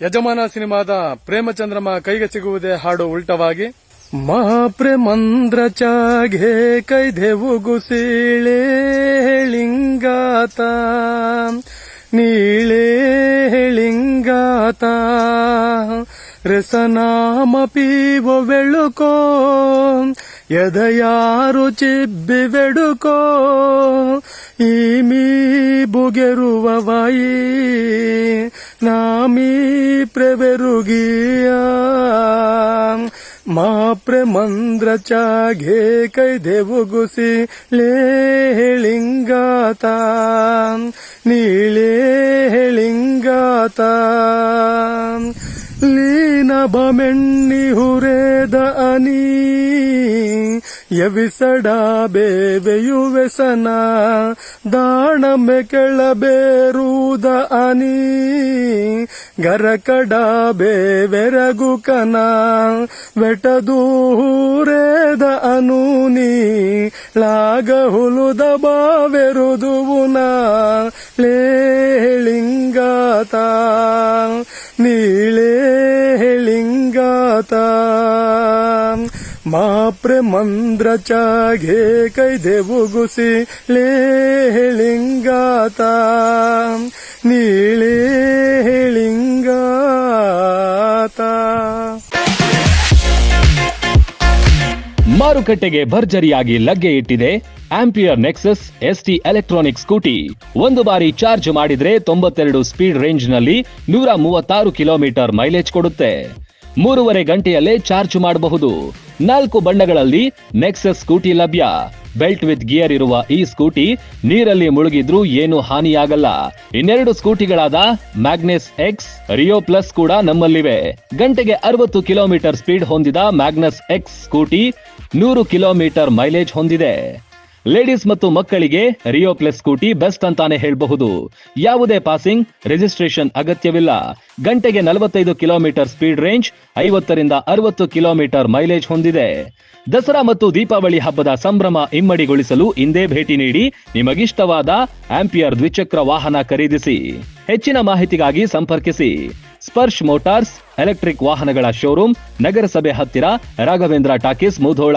ಯಜಮಾನ ಸಿನಿಮಾದ ಪ್ರೇಮಚಂದ್ರಮ ಕೈಗೆ ಸಿಗುವುದೇ ಹಾಡು ಉಲ್ಟವಾಗಿ ಮಹಾಪ್ರೇಮಂದ್ರ ಚಾಗೆ ಕೈದೆವು ಗುಸೀಳೆ ಲಿಂಗಾತ, ನೀಳೆ ಲಿಂಗಾತ, ರಸನಾಮ ಪೀವ ಬೆಳುಕೋ ಎದೆಯಾರು ಚಿಬ್ಬಿ ಬೆಡುಕೋ ಈ ಮೀ ಬುಗೆರುವವಾಯಿ ನಾಮೀ ಪ್ರವೆರುಗಿಯ. ಮಾ ಪ್ರೇಮಂದ್ರ ಚಾಗೆ ಕೈದೆವು ಗುಸಿ ಲಿಂಗಾತ ನೀಳೇ ಲಿಂಗಾತ ಲೀನ ಬಮೆಣ್ಣಿ ಹುರೇದ ಅನಿ. ಯವಿಸಡ ಬೇವೆಯುವೆಸನ, ದಾಣಮೆ ಕೆಳಬೇರುದ ಅನಿ, ಗರಕಡ ಬೇವೆರಗು ಕನ ವೆಟದೂರೇದ ಅನೂನಿ ಲಾಗ ಹುಲುದ ಬಾವೆರುದುವುನ ಲೇಳಿಂಗಾತ ನೀಳೇ ಲಿಂಗಾತ ಮಂದ್ರ ಚಾಗೆ ಕೈದೆವು ಗುಸಿ ಲಿಂಗಾತ ನೀಳೇ ಲಿಂಗಾತ ಮಾರುಕಟ್ಟೆಗೆ ಭರ್ಜರಿಯಾಗಿ ಲಗ್ಗೆ ಇಟ್ಟಿದೆ Ampere Nexus ST electronic scooty. ಒಂದು ಬಾರಿ ಚಾರ್ಜ್ ಮಾಡಿದ್ರೆ ತೊಂಬತ್ತೆರಡು ಸ್ಪೀಡ್ ರೇಂಜ್ನಲ್ಲಿ ನೂರ ಮೂವತ್ತಾರು ಕಿಲೋಮೀಟರ್ ಮೈಲೇಜ್ ಕೊಡುತ್ತೆ. ಮೂರುವರೆ ಗಂಟೆಯಲ್ಲೇ ಚಾರ್ಜ್ ಮಾಡಬಹುದು. ನಾಲ್ಕು ಬಣ್ಣಗಳಲ್ಲಿ ನೆಕ್ಸಸ್ ಸ್ಕೂಟಿ ಲಭ್ಯ. ಬೆಲ್ಟ್ ವಿತ್ ಗಿಯರ್ ಇರುವ ಈ ಸ್ಕೂಟಿ ನೀರಲ್ಲಿ ಮುಳುಗಿದ್ರೂ ಏನು ಹಾನಿಯಾಗಲ್ಲ. ಇನ್ನೆರಡು ಸ್ಕೂಟಿಗಳಾದ ಮ್ಯಾಗ್ನೆಸ್ ಎಕ್ಸ್ ರಿಯೋ ಪ್ಲಸ್ ಕೂಡ ನಮ್ಮಲ್ಲಿವೆ. ಗಂಟೆಗೆ ಅರವತ್ತು ಕಿಲೋಮೀಟರ್ ಸ್ಪೀಡ್ ಹೊಂದಿದ ಮ್ಯಾಗ್ನಸ್ ಎಕ್ಸ್ ಸ್ಕೂಟಿ ನೂರು ಕಿಲೋಮೀಟರ್ ಮೈಲೇಜ್ ಹೊಂದಿದೆ. ಲೇಡೀಸ್ ಮತ್ತು ಮಕ್ಕಳಿಗೆ ರಿಯೋ ಪ್ಲಸ್ ಸ್ಕೂಟಿ ಬೆಸ್ಟ್ ಅಂತಾನೆ ಹೇಳಬಹುದು. ಯಾವುದೇ ಪಾಸಿಂಗ್, ರಿಜಿಸ್ಟ್ರೇಷನ್ ಅಗತ್ಯವಿಲ್ಲ. ಗಂಟೆಗೆ ನಲವತ್ತೈದು ಕಿಲೋಮೀಟರ್ ಸ್ಪೀಡ್ ರೇಂಜ್, ಐವತ್ತರಿಂದ ಅರವತ್ತು ಕಿಲೋಮೀಟರ್ ಮೈಲೇಜ್ ಹೊಂದಿದೆ. ದಸರಾ ಮತ್ತು ದೀಪಾವಳಿ ಹಬ್ಬದ ಸಂಭ್ರಮ ಇಮ್ಮಡಿಗೊಳಿಸಲು ಇಂದೇ ಭೇಟಿ ನೀಡಿ ನಿಮಗಿಷ್ಟವಾದ ಆಂಪಿಯರ್ ದ್ವಿಚಕ್ರ ವಾಹನ ಖರೀದಿಸಿ. ಹೆಚ್ಚಿನ ಮಾಹಿತಿಗಾಗಿ ಸಂಪರ್ಕಿಸಿ. ಸ್ಪರ್ಶ್ ಮೋಟಾರ್ಸ್, ಎಲೆಕ್ಟ್ರಿಕ್ ವಾಹನಗಳ ಶೋರೂಮ್, ನಗರಸಭೆ ಹತ್ತಿರ Raghavendra talkies Mudhol.